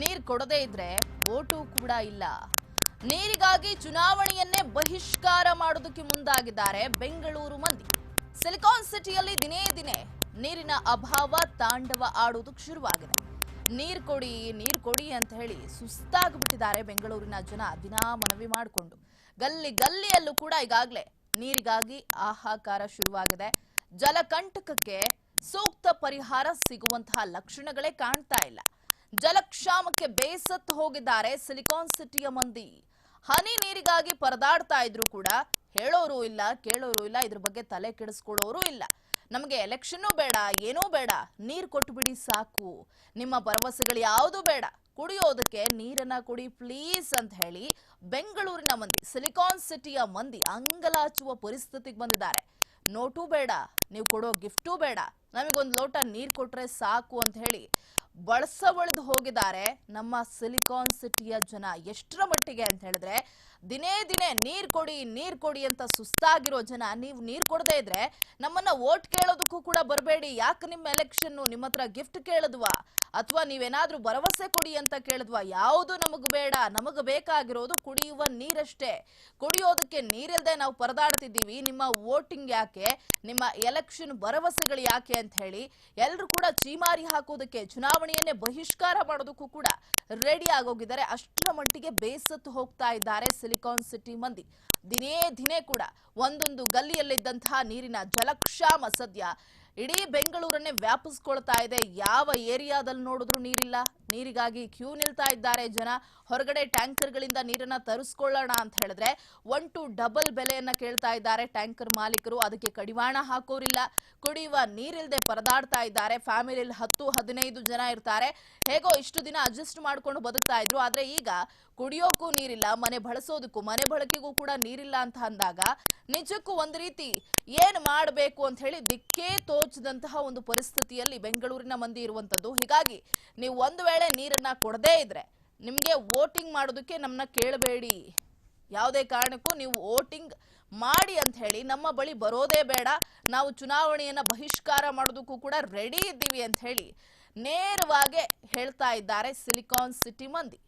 ನೀರ್ ಕೊಡದೇ ಇದ್ರೆ ಓಟು ಕೂಡ ಇಲ್ಲ. ನೀರಿಗಾಗಿ ಚುನಾವಣೆಯನ್ನೇ ಬಹಿಷ್ಕಾರ ಮಾಡೋದಕ್ಕೆ ಮುಂದಾಗಿದ್ದಾರೆ ಬೆಂಗಳೂರು ಮಂದಿ. ಸಿಲಿಕಾನ್ ಸಿಟಿಯಲ್ಲಿ ದಿನೇ ದಿನೇ ನೀರಿನ ಅಭಾವ, ತಾಂಡವ ಆಡುವುದಕ್ಕೆ ಶುರುವಾಗಿದೆ. ನೀರ್ ಕೊಡಿ ನೀರ್ ಕೊಡಿ ಅಂತ ಹೇಳಿ ಸುಸ್ತಾಗ್ಬಿಟ್ಟಿದ್ದಾರೆ ಬೆಂಗಳೂರಿನ ಜನ ದಿನಾ ಮನವಿ ಮಾಡಿಕೊಂಡು. ಗಲ್ಲಿ ಗಲ್ಲಿಯಲ್ಲೂ ಕೂಡ ಈಗಾಗಲೇ ನೀರಿಗಾಗಿ ಆಹಾಕಾರ ಶುರುವಾಗಿದೆ. ಜಲಕಂಟಕಕ್ಕೆ ಸೂಕ್ತ ಪರಿಹಾರ ಸಿಗುವಂತಹ ಲಕ್ಷಣಗಳೇ ಕಾಣ್ತಾ ಇಲ್ಲ. ಜಲಕ್ಷಾಮಕ್ಕೆ ಬೇಸತ್ತು ಹೋಗಿದ್ದಾರೆ ಸಿಲಿಕಾನ್ ಸಿಟಿಯ ಮಂದಿ. ಹನಿ ನೀರಿಗಾಗಿ ಪರದಾಡ್ತಾ ಇದ್ರು ಕೂಡ ಹೇಳೋರು ಇಲ್ಲ, ಕೇಳೋರು ಇಲ್ಲ, ಇದ್ರ ಬಗ್ಗೆ ತಲೆ ಕೆಡಿಸ್ಕೊಳ್ಳೋರು ಇಲ್ಲ. ನಮಗೆ ಎಲೆಕ್ಷನ್ನೂ ಬೇಡ, ಏನೂ ಬೇಡ, ನೀರ್ ಕೊಟ್ಬಿಡಿ ಸಾಕು. ನಿಮ್ಮ ಭರವಸೆಗಳು ಯಾವುದು ಬೇಡ, ಕುಡಿಯೋದಕ್ಕೆ ನೀರನ್ನ ಕುಡಿ ಪ್ಲೀಸ್ ಅಂತ ಹೇಳಿ ಬೆಂಗಳೂರಿನ ಮಂದಿ, ಸಿಲಿಕಾನ್ ಸಿಟಿಯ ಮಂದಿ ಅಂಗಲಾಚುವ ಪರಿಸ್ಥಿತಿಗೆ ಬಂದಿದ್ದಾರೆ. ನೋಟು ಬೇಡ, ನೀವು ಕೊಡೋ ಗಿಫ್ಟೂ ಬೇಡ ನಮಗೊಂದು ಲೋಟ ನೀರು ಕೊಟ್ರೆ ಸಾಕು ಅಂತ ಹೇಳಿ ಬಳಸವಳಿದು ಹೋಗಿದ್ದಾರೆ ನಮ್ಮ ಸಿಲಿಕಾನ್ ಸಿಟಿಯ ಜನ. ಎಷ್ಟರ ಮಟ್ಟಿಗೆ ಅಂತ ಹೇಳಿದ್ರೆ, ದಿನೇ ದಿನೇ ನೀರ್ ಕೊಡಿ ನೀರ್ ಕೊಡಿ ಅಂತ ಸುಸ್ತಾಗಿರೋ ಜನ. ನೀವು ನೀರ್ ಕೊಡದೇ ಇದ್ರೆ ನಮ್ಮನ್ನ ವೋಟ್ ಕೇಳೋದಕ್ಕೂ ಕೂಡ ಬರಬೇಡಿ. ಯಾಕೆ ನಿಮ್ಮ ಎಲೆಕ್ಷನ್ ನಿಮ್ಮ ಹತ್ರ ಗಿಫ್ಟ್ ಕೇಳಿದ್ವಾ? ಅಥವಾ ನೀವೇನಾದ್ರೂ ಭರವಸೆ ಕೊಡಿ ಅಂತ ಕೇಳಿದ್ವಾ, ಯಾವುದು ನಮಗೆ ಬೇಡ, ನಮಗೆ ಬೇಕಾಗಿರೋದು ಕುಡಿಯುವ ನೀರಷ್ಟೇ. ಕುಡಿಯೋದಕ್ಕೆ ನೀರಿಲ್ದೆ ನಾವು ಪರದಾಡ್ತಿದ್ದೀವಿ, ನಿಮ್ಮ ವೋಟಿಂಗ್ ಯಾಕೆ, ನಿಮ್ಮ ಎಲೆಕ್ಷನ್ ಭರವಸೆಗಳು ಯಾಕೆ ಅಂತ ಹೇಳಿ ಎಲ್ಲರೂ ಕೂಡ ಚೀಮಾರಿ ಹಾಕೋದಕ್ಕೆ, ಚುನಾವಣೆಯನ್ನೇ ಬಹಿಷ್ಕಾರ ಮಾಡೋದಕ್ಕೂ ಕೂಡ ರೆಡಿ ಆಗೋಗಿದ್ದಾರೆ. ಅಷ್ಟರ ಮಟ್ಟಿಗೆ ಬೇಸತ್ತು ಹೋಗ್ತಾ ಇದ್ದಾರೆ ಸಿಲಿಕಾನ್ ಸಿಟಿ ಮಂದಿ. ದಿನೇ ದಿನೇ ಕೂಡ ಒಂದೊಂದು ಗಲ್ಲಿಯಲ್ಲಿದ್ದಂತಹ ನೀರಿನ ಜಲಕ್ಷಾಮ ಸದ್ಯ ಇಡೀ ಬೆಂಗಳೂರನ್ನೇ ವ್ಯಾಪಿಸ್ಕೊಳ್ತಾ ಇದೆ. ಯಾವ ಏರಿಯಾದಲ್ಲಿ ನೋಡಿದ್ರು ನೀರಿಲ್ಲ. ನೀರಿಗಾಗಿ ಕ್ಯೂ ನಿಲ್ತಾ ಇದ್ದಾರೆ ಜನ. ಹೊರಗಡೆ ಟ್ಯಾಂಕರ್ಗಳಿಂದ ನೀರನ್ನ ತರಿಸ್ಕೊಳ್ಳೋಣ ಅಂತ ಹೇಳಿದ್ರೆ ಒನ್ ಟು ಡಬಲ್ ಬೆಲೆಯನ್ನ ಕೇಳ್ತಾ ಇದ್ದಾರೆ ಟ್ಯಾಂಕರ್ ಮಾಲೀಕರು. ಅದಕ್ಕೆ ಕಡಿವಾಣ ಹಾಕೋರಿಲ್ಲ. ಕುಡಿಯುವ ನೀರಿಲ್ದೆ ಪರದಾಡ್ತಾ ಇದ್ದಾರೆ. ಫ್ಯಾಮಿಲಿಯಲ್ಲಿ ಹತ್ತು, ಹದಿನೈದು ಜನ ಇರ್ತಾರೆ. ಹೇಗೋ ಇಷ್ಟು ದಿನ ಅಡ್ಜಸ್ಟ್ ಮಾಡ್ಕೊಂಡು ಬದುಕ್ತಾ ಇದ್ರು. ಆದ್ರೆ ಈಗ ಕುಡಿಯೋಕ್ಕೂ ನೀರಿಲ್ಲ, ಮನೆ ಬಳಸೋದಕ್ಕೂ, ಮನೆ ಬಳಕೆಗೂ ಕೂಡ ನೀರಿಲ್ಲ ಅಂತ ಅಂದಾಗ ನಿಜಕ್ಕೂ ಒಂದು ರೀತಿ ಏನ್ ಮಾಡಬೇಕು ಅಂತ ಹೇಳಿ ದಿಕ್ಕೇ ತೋಚದಂತಹ ಒಂದು ಪರಿಸ್ಥಿತಿಯಲ್ಲಿ ಬೆಂಗಳೂರಿನ ಮಂದಿ ಇರುವಂತದ್ದು. ಹೀಗಾಗಿ ನೀವು ಒಂದು ವೇಳೆ ನೀರನ್ನ ಕೊಡದೇ ಇದ್ರೆ ನಿಮ್ಗೆ ವೋಟಿಂಗ್ ಮಾಡೋದಕ್ಕೆ ನಮ್ಮನ್ನ ಕೇಳಬೇಡಿ. ಯಾವುದೇ ಕಾರಣಕ್ಕೂ ನೀವು ವೋಟಿಂಗ್ ಮಾಡಿ ಅಂತ ಹೇಳಿ ನಮ್ಮ ಬಳಿ ಬರೋದೇ ಬೇಡ. ನಾವು ಚುನಾವಣೆಯನ್ನ ಬಹಿಷ್ಕಾರ ಮಾಡೋದಕ್ಕೂ ಕೂಡ ರೆಡಿ ಇದ್ದೀವಿ ಅಂತ ಹೇಳಿ ನೇರವಾಗಿ ಹೇಳ್ತಾ ಇದ್ದಾರೆ ಸಿಲಿಕಾನ್ ಸಿಟಿ ಮಂದಿ.